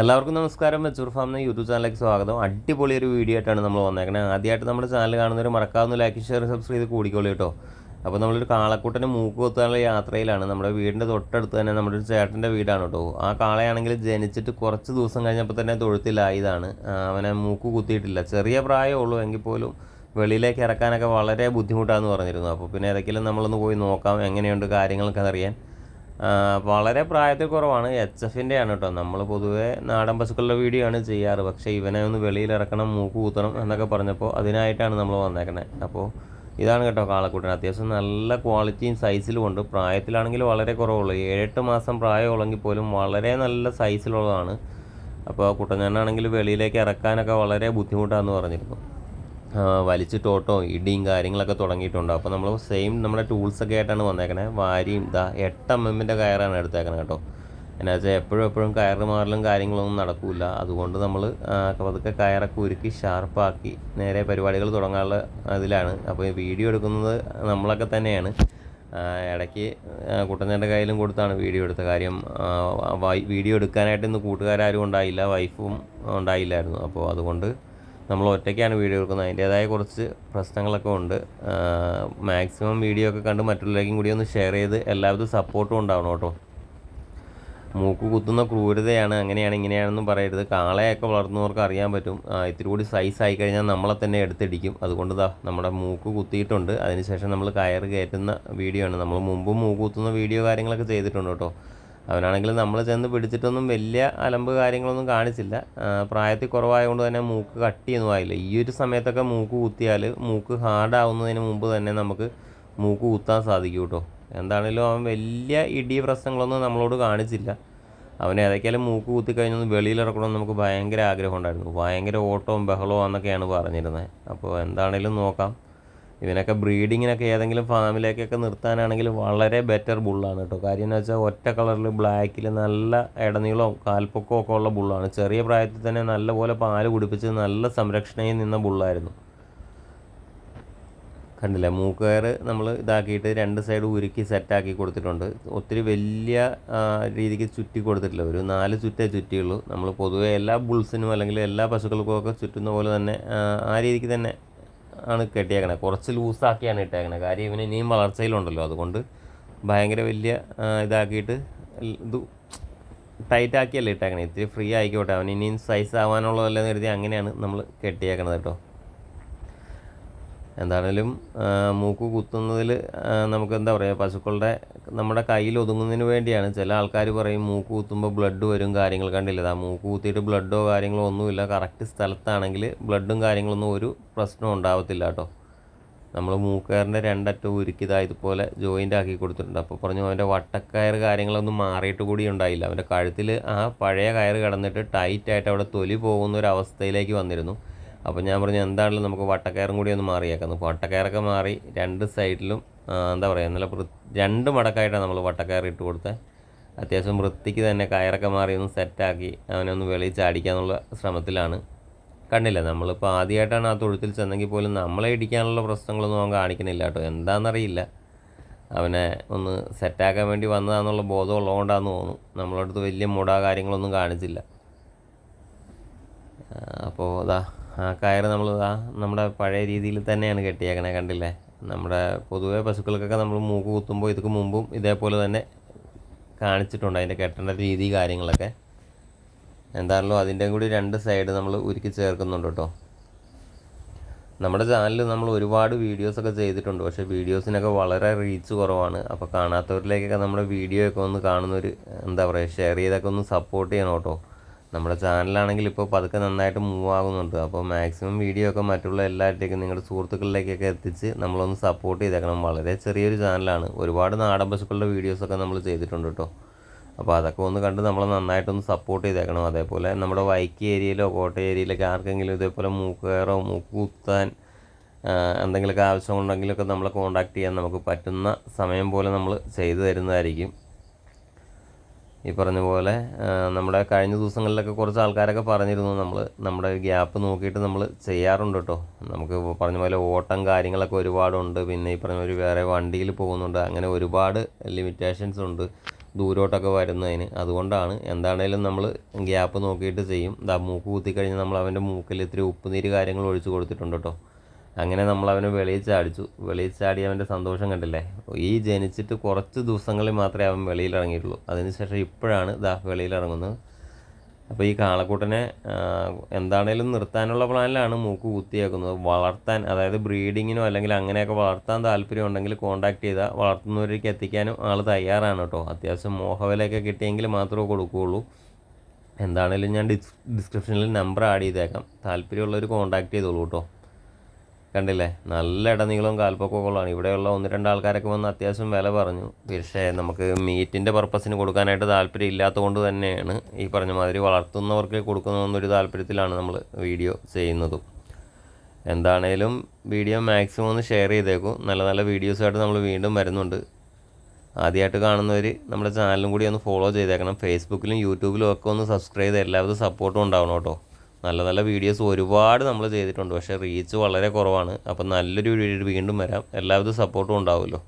എല്ലാവർക്കും നമസ്കാരം. Mature ഫാമിന് YouTube ചാനലിലേക്ക് സ്വാഗതം. അടിപൊളി ഒരു വീഡിയോ ആയിട്ടാണ് നമ്മൾ വന്നേക്കുന്നത് ആദ്യമായിട്ട് നമ്മുടെ ചാനൽ കാണുന്നവർ മറക്കാവുന്ന ലൈക്ക് ഷെയർ സബ്സ്ക്രൈബ് ചെയ്ത് കൂടിക്കോളൂ കേട്ടോ. അപ്പോൾ നമ്മളൊരു കാളക്കൂട്ടന് മൂക്ക് കൊത്താനുള്ള യാത്രയിലാണ്. നമ്മുടെ വീടിന്റെ തൊട്ടടുത്ത് തന്നെ നമ്മുടെ ഒരു ചേട്ടന്റെ വീടാണ് കേട്ടോ. ആ കാളയാണെങ്കിൽ ജനിച്ചിട്ട് കുറച്ച് ദിവസം കഴിഞ്ഞപ്പോൾ തന്നെ തൊഴുത്തിലായതാണ് അവനെ മൂക്ക് കുത്തിയിട്ടില്ല. ചെറിയ പ്രായമേ ഉള്ളൂ എങ്കിൽ പോലും വെളിയിലേക്ക് ഇറക്കാനൊക്കെ വളരെ ബുദ്ധിമുട്ടാണെന്ന് പറഞ്ഞിരുന്നു. അപ്പോൾ പിന്നെ ഏതെങ്കിലും നമ്മളൊന്ന് പോയി നോക്കാം. എങ്ങനെയുണ്ട് കാര്യങ്ങളൊക്കെ അറിയാൻ. വളരെ പ്രായത്തിൽ കുറവാണ്. എച്ച് എഫിന്റെ ആണ് കേട്ടോ നമ്മൾ പൊതുവെ നാടൻ പശുക്കളുടെ വീഡിയോ ആണ് ചെയ്യാറ്. പക്ഷേ ഇവനെ ഒന്ന് വെളിയിൽ ഇറക്കണം മൂക്ക് കൂത്തണം എന്നൊക്കെ പറഞ്ഞപ്പോൾ അതിനായിട്ടാണ് നമ്മൾ വന്നേക്കണത് അപ്പോൾ ഇതാണ് കേട്ടോ കാളക്കൂട്ടൻ. അത്യാവശ്യം നല്ല ക്വാളിറ്റിയും സൈസിലും ഉണ്ട്. പ്രായത്തിലാണെങ്കിൽ വളരെ കുറവുള്ളൂ. ഏഴെട്ട് മാസം പ്രായമുള്ളെങ്കിൽ പോലും വളരെ നല്ല സൈസിലുള്ളതാണ്. അപ്പോൾ കുട്ടഞ്ഞാനാണെങ്കിൽ വെളിയിലേക്ക് ഇറക്കാനൊക്കെ വളരെ ബുദ്ധിമുട്ടാണെന്ന് പറഞ്ഞിരുന്നു. വലിച്ചിട്ടോട്ടോ ഇടിയും കാര്യങ്ങളൊക്കെ തുടങ്ങിയിട്ടുണ്ട്. അപ്പോൾ നമ്മൾ സെയിം നമ്മുടെ ടൂൾസൊക്കെ ആയിട്ടാണ് വന്നേക്കണേ. വാരിയും ഇതാ എട്ട് എം എമ്മിന്റെ കയറാണ് എടുത്തേക്കണത് കേട്ടോ. എന്നാ വെച്ചാൽ എപ്പോഴും എപ്പോഴും കയറ് മാറലും കാര്യങ്ങളൊന്നും നടക്കില്ല അതുകൊണ്ട് നമ്മൾ പതുക്കെ കയറൊക്കെ ഉരുക്കി ഷാർപ്പാക്കി നേരെ പരിപാടികൾ തുടങ്ങാനുള്ള അതിലാണ് അപ്പോൾ ഈ വീഡിയോ എടുക്കുന്നത് നമ്മളൊക്കെ തന്നെയാണ്. ഇടയ്ക്ക് കുട്ടനേന്റെ കയ്യിലും കൊടുത്താണ് വീഡിയോ എടുത്ത കാര്യം. വീഡിയോ എടുക്കാനായിട്ട് ഇന്ന് കൂട്ടുകാരും ഉണ്ടായില്ല. വൈഫും ഉണ്ടായില്ലായിരുന്നു. അപ്പോൾ അതുകൊണ്ട് നമ്മൾ ഒറ്റയ്ക്കാണ് വീഡിയോ എടുക്കുന്നത്. അതിന്റേതായ കുറച്ച് പ്രശ്നങ്ങളൊക്കെ ഉണ്ട്. മാക്സിമം വീഡിയോ ഒക്കെ കണ്ട് മറ്റുള്ളവരേക്കും കൂടി ഒന്ന് ഷെയർ ചെയ്ത് എല്ലാവരും സപ്പോർട്ടും ഉണ്ടാവണം കേട്ടോ. മൂക്ക് കുത്തുന്ന ക്രൂരതയാണ്. അങ്ങനെയാണ് ഇങ്ങനെയാണെന്നും പറയരുത്. കാളയൊക്കെ വളർത്തുന്നവർക്ക് അറിയാൻ പറ്റും. ഇത്തിരി കൂടി സൈസ് ആയി കഴിഞ്ഞാൽ നമ്മളെ തന്നെ എടുത്തിടിക്കും. അതുകൊണ്ട് ദാ നമ്മുടെ മൂക്ക് കുത്തിയിട്ടുണ്ട്. അതിനുശേഷം നമ്മൾ കയറ് കയറ്റുന്ന വീഡിയോ ആണ്. നമ്മൾ മുമ്പ് മൂക്ക് കുത്തുന്ന വീഡിയോ കാര്യങ്ങളൊക്കെ ചെയ്തിട്ടുണ്ട് കേട്ടോ. അവനാണെങ്കിൽ നമ്മൾ ചെന്ന് പിടിച്ചിട്ടൊന്നും വലിയ അലമ്പ് കാര്യങ്ങളൊന്നും കാണിച്ചില്ല. പ്രായത്തിൽ കുറവായതുകൊണ്ട് തന്നെ മൂക്ക് കട്ടിയൊന്നും ആയില്ല. ഈ ഒരു സമയത്തൊക്കെ മൂക്ക് കുത്തിയാൽ മൂക്ക് ഹാർഡാവുന്നതിന് മുമ്പ് തന്നെ നമുക്ക് മൂക്ക് കുത്താൻ സാധിക്കും കേട്ടോ എന്താണേലും അവൻ വലിയ ഇടി പ്രശ്നങ്ങളൊന്നും നമ്മളോട് കാണിച്ചില്ല. അവൻ ഏതൊക്കെയാലും മൂക്ക് കുത്തി കഴിഞ്ഞൊന്ന് വെളിയിലിറക്കണമെന്ന് നമുക്ക് ഭയങ്കര ആഗ്രഹം ഉണ്ടായിരുന്നു. ഭയങ്കര ഓട്ടവും ബഹളവും എന്നൊക്കെയാണ് പറഞ്ഞിരുന്നത്. അപ്പോൾ എന്താണെങ്കിലും നോക്കാം. ഇവനൊക്കെ ബ്രീഡിങ്ങിനൊക്കെ ഏതെങ്കിലും ഫാമിലേക്കൊക്കെ നിർത്താനാണെങ്കിൽ വളരെ ബെറ്റർ ബുള്ളാണ് കേട്ടോ. കാര്യം എന്ന് വെച്ചാൽ ഒറ്റ കളറിൽ ബ്ലാക്കിൽ നല്ല ഇടനീളവും കാൽപ്പൊക്കവും ഒക്കെ ഉള്ള ബുള്ളാണ് ചെറിയ പ്രായത്തിൽ തന്നെ നല്ലപോലെ പാൽ കുടിപ്പിച്ച് നല്ല സംരക്ഷണയിൽ നിന്ന ബുള്ളായിരുന്നു കണ്ടില്ലേ? മൂക്കുകയർ നമ്മൾ ഇതാക്കിയിട്ട് രണ്ട് സൈഡ് ഉരുക്കി സെറ്റാക്കി കൊടുത്തിട്ടുണ്ട്. ഒത്തിരി വലിയ രീതിക്ക് ചുറ്റി കൊടുത്തിട്ടില്ല. ഒരു നാല് ചുറ്റേ ചുറ്റിയുള്ളൂ. നമ്മൾ പൊതുവേ എല്ലാ ബുൾസിനും അല്ലെങ്കിൽ എല്ലാ പശുക്കൾക്കും ഒക്കെ ചുറ്റുന്ന പോലെ തന്നെ ആ രീതിക്ക് തന്നെ ആണ് കെട്ടിയേക്കണത് കുറച്ച് ലൂസാക്കിയാണ് ഇട്ടേക്കണത് കാര്യം ഇവന് ഇനിയും വളർച്ചയിലുണ്ടല്ലോ. അതുകൊണ്ട് ഭയങ്കര വലിയ ഇതാക്കിയിട്ട് ഇത് ടൈറ്റ് ആക്കിയല്ലേ ഇട്ടേക്കണേ. ഇത്തിരി ഫ്രീ ആയിക്കോട്ടെ. അവൻ ഇനിയും സൈസ് ആവാനുള്ളതല്ലെന്ന് കരുതി അങ്ങനെയാണ് നമ്മൾ കെട്ടിയേക്കണത് കേട്ടോ. എന്താണേലും മൂക്ക് കുത്തുന്നതിൽ നമുക്ക് എന്താ പറയുക പശുക്കളുടെ നമ്മുടെ കയ്യിൽ ഒതുങ്ങുന്നതിന് വേണ്ടിയാണ്. ചില ആൾക്കാർ പറയും മൂക്ക് കുത്തുമ്പോൾ ബ്ലഡ് വരും കാര്യങ്ങൾ കണ്ടില്ല? ആ മൂക്ക് കുത്തിയിട്ട് ബ്ലഡോ കാര്യങ്ങളോ ഒന്നുമില്ല. കറക്റ്റ് സ്ഥലത്താണെങ്കിൽ ബ്ലഡും കാര്യങ്ങളൊന്നും ഒരു പ്രശ്നവും ഉണ്ടാവത്തില്ല കേട്ടോ. നമ്മൾ മൂക്കയറിന്റെ രണ്ടറ്റവും ഉരുക്കിതാ ഇതുപോലെ ജോയിന്റ് ആക്കി കൊടുത്തിട്ടുണ്ട്. അപ്പോൾ പറഞ്ഞു അവന്റെ വട്ടക്കയർ കാര്യങ്ങളൊന്നും മാറിയിട്ട് കൂടി ഉണ്ടായില്ല. അവന്റെ കഴുത്തിൽ ആ പഴയ കയർ കിടന്നിട്ട് ടൈറ്റായിട്ട് അവിടെ തൊലി പോകുന്ന ഒരു അവസ്ഥയിലേക്ക് വന്നിരുന്നു. അപ്പോൾ ഞാൻ പറഞ്ഞു എന്താണെങ്കിലും നമുക്ക് വട്ടക്കയറും കൂടി ഒന്ന് മാറിയേക്കാം വട്ടക്കയറൊക്കെ മാറി രണ്ട് സൈഡിലും എന്താ പറയുക നല്ല രണ്ട് മടക്കായിട്ടാണ് നമ്മൾ വട്ടക്കയർ ഇട്ട് കൊടുത്തത് അത്യാവശ്യം വൃത്തിക്ക് തന്നെ കയറൊക്കെ മാറി ഒന്ന് സെറ്റാക്കി അവനെ ഒന്ന് വെളിയിൽ ചാടിക്കാന്നുള്ള ശ്രമത്തിലാണ്. കണ്ടില്ല നമ്മളിപ്പോൾ ആദ്യമായിട്ടാണ് ആ തൊഴുത്തിൽ ചെന്നെങ്കിൽ പോലും നമ്മളെ ഇടിക്കാനുള്ള പ്രശ്നങ്ങളൊന്നും അവൻ കാണിക്കുന്നില്ല കേട്ടോ. എന്താണെന്നറിയില്ല അവനെ ഒന്ന് സെറ്റാക്കാൻ വേണ്ടി വന്നതാണെന്നുള്ള ബോധം ഉള്ളതുകൊണ്ടാണെന്ന് തോന്നുന്നു. നമ്മളടുത്ത് വലിയ മുട കാര്യങ്ങളൊന്നും കാണിച്ചില്ല. അപ്പോൾ ഇതാ ആ കയറ് നമ്മൾ ആ നമ്മുടെ പഴയ രീതിയിൽ തന്നെയാണ് കെട്ടിയേക്കണേ കണ്ടില്ലേ? നമ്മുടെ പൊതുവേ പശുക്കൾക്കൊക്കെ നമ്മൾ മൂക്ക് കുത്തുമ്പോൾ ഇതൊക്കെ മുമ്പും ഇതേപോലെ തന്നെ കാണിച്ചിട്ടുണ്ട് അതിന്റെ കെട്ടേണ്ട രീതി കാര്യങ്ങളൊക്കെ. എന്താണല്ലോ അതിന്റെ കൂടി രണ്ട് സൈഡ് നമ്മൾ ഉരുക്കി ചേർക്കുന്നുണ്ട് കേട്ടോ. നമ്മുടെ ചാനലിൽ നമ്മൾ ഒരുപാട് വീഡിയോസൊക്കെ ചെയ്തിട്ടുണ്ട് പക്ഷേ വീഡിയോസിനൊക്കെ വളരെ റീച്ച് കുറവാണ്. അപ്പോൾ കാണാത്തവരിലേക്കൊക്കെ നമ്മുടെ വീഡിയോ ഒക്കെ ഒന്ന് കാണുന്നൊരു എന്താ പറയുക ഷെയർ ചെയ്തൊക്കെ ഒന്ന് സപ്പോർട്ട് ചെയ്യണം കേട്ടോ. നമ്മുടെ ചാനലാണെങ്കിൽ ഇപ്പോൾ പതുക്കെ നന്നായിട്ട് മൂവ് ആകുന്നുണ്ട്. അപ്പോൾ മാക്സിമം വീഡിയോ ഒക്കെ മറ്റുള്ള എല്ലാവരിലേക്കും നിങ്ങളുടെ സുഹൃത്തുക്കളിലേക്കൊക്കെ എത്തിച്ച് നമ്മളൊന്ന് സപ്പോർട്ട് ചെയ്തേക്കണം. വളരെ ചെറിയൊരു ചാനലാണ് ഒരുപാട് നാടൻ പശുക്കളുടെ വീഡിയോസൊക്കെ നമ്മൾ ചെയ്തിട്ടുണ്ട് കേട്ടോ അപ്പോൾ അതൊക്കെ ഒന്ന് കണ്ട് നമ്മൾ നന്നായിട്ടൊന്ന് സപ്പോർട്ട് ചെയ്തേക്കണം. അതേപോലെ നമ്മുടെ വൈക്കി ഏരിയയിലോ കോട്ടയം ഏരിയയിലൊക്കെ ആർക്കെങ്കിലും ഇതേപോലെ മൂക്കുകയറോ മൂക്ക് കുത്താൻ എന്തെങ്കിലുമൊക്കെ ആവശ്യമുണ്ടെങ്കിലൊക്കെ നമ്മളെ കോൺടാക്ട് ചെയ്യാൻ നമുക്ക് പറ്റുന്ന സമയം പോലെ നമ്മൾ ചെയ്തു തരുന്നതായിരിക്കും. ഈ പറഞ്ഞ പോലെ നമ്മുടെ കഴിഞ്ഞ ദിവസങ്ങളിലൊക്കെ കുറച്ച് ആൾക്കാരൊക്കെ പറഞ്ഞിരുന്നു നമ്മൾ നമ്മുടെ ഗ്യാപ്പ് നോക്കിയിട്ട് നമ്മൾ ചെയ്യാറുണ്ട് കേട്ടോ. നമുക്ക് പറഞ്ഞ പോലെ ഓട്ടം കാര്യങ്ങളൊക്കെ ഒരുപാടുണ്ട്. പിന്നെ ഈ പറഞ്ഞ ഒരു വേറെ വണ്ടിയിൽ പോകുന്നുണ്ട്. അങ്ങനെ ഒരുപാട് ലിമിറ്റേഷൻസ് ഉണ്ട് ദൂരോട്ടൊക്കെ വരുന്നതിന്. അതുകൊണ്ടാണ് എന്താണേലും നമ്മൾ ഗ്യാപ്പ് നോക്കിയിട്ട് ചെയ്യും. ദാ മൂക്ക് കുത്തിക്കഴിഞ്ഞാൽ നമ്മൾ അവന്റെ മൂക്കിൽ ഇത്തിരി ഉപ്പുനീര് കാര്യങ്ങൾ ഒഴിച്ച് കൊടുത്തിട്ടുണ്ട് കേട്ടോ. അങ്ങനെ നമ്മൾ അവനെ വെളിയിൽ ചാടിച്ചു. വെളിയിൽ ചാടി അവന്റെ സന്തോഷം കണ്ടില്ലേ? ഈ ജനിച്ചിട്ട് കുറച്ച് ദിവസങ്ങളിൽ മാത്രമേ അവൻ വെളിയിൽ ഇറങ്ങിയിട്ടുള്ളൂ. അതിനുശേഷം ഇപ്പോഴാണ് ദാ വെളിയിൽ ഇറങ്ങുന്നത്. അപ്പോൾ ഈ കാളക്കൂട്ടനെ എന്താണേലും നിർത്താനുള്ള പ്ലാനിലാണ് മൂക്ക് കുത്തിയേക്കുന്നത്. വളർത്താൻ അതായത് ബ്രീഡിങ്ങിനോ അല്ലെങ്കിൽ അങ്ങനെയൊക്കെ വളർത്താൻ താല്പര്യം ഉണ്ടെങ്കിൽ കോൺടാക്ട് ചെയ്താൽ വളർത്തുന്നവരേക്ക് എത്തിക്കാനും ആൾ തയ്യാറാണ് കേട്ടോ. അത്യാവശ്യം മോഹവിലയൊക്കെ കിട്ടിയെങ്കിൽ മാത്രമേ കൊടുക്കുകയുള്ളൂ. എന്താണേലും ഞാൻ ഡിസ് ഡിസ്ക്രിപ്ഷനിൽ നമ്പർ ആഡ് ചെയ്തേക്കാം. താല്പര്യമുള്ളവർ കോൺടാക്ട് ചെയ്തോളൂ കേട്ടോ. കണ്ടില്ലേ? നല്ല ഇടനീളവും കാൽപ്പൊക്കെ ഉള്ളതാണ്. ഇവിടെയുള്ള ഒന്ന് രണ്ട് ആൾക്കാരൊക്കെ വന്ന് അത്യാവശ്യം വില പറഞ്ഞു. പക്ഷേ നമുക്ക് മീറ്റിന്റെ പർപ്പസിന് കൊടുക്കാനായിട്ട് താല്പര്യം ഇല്ലാത്തതുകൊണ്ട് തന്നെയാണ് ഈ പറഞ്ഞ മാതിരി വളർത്തുന്നവർക്ക് കൊടുക്കുന്നതെന്നൊരു താല്പര്യത്തിലാണ് നമ്മൾ വീഡിയോ ചെയ്യുന്നതും. എന്താണേലും വീഡിയോ മാക്സിമം ഒന്ന് ഷെയർ ചെയ്തേക്കും. നല്ല നല്ല വീഡിയോസായിട്ട് നമ്മൾ വീണ്ടും വരുന്നുണ്ട്. ആദ്യമായിട്ട് കാണുന്നവർ നമ്മുടെ ചാനലും കൂടി ഒന്ന് ഫോളോ ചെയ്തേക്കണം. ഫേസ്ബുക്കിലും യൂട്യൂബിലും ഒക്കെ ഒന്ന് സബ്സ്ക്രൈബ് ചെയ്ത് എല്ലാവിധ സപ്പോർട്ടും ഉണ്ടാവണം കേട്ടോ. നല്ല നല്ല വീഡിയോസ് ഒരുപാട് നമ്മൾ ചെയ്തിട്ടുണ്ട്. പക്ഷേ റീച്ച് വളരെ കുറവാണ്. അപ്പം നല്ലൊരു വീഡിയോ വീണ്ടും വരാം. എല്ലാവിധ സപ്പോർട്ടും ഉണ്ടാവുമല്ലോ.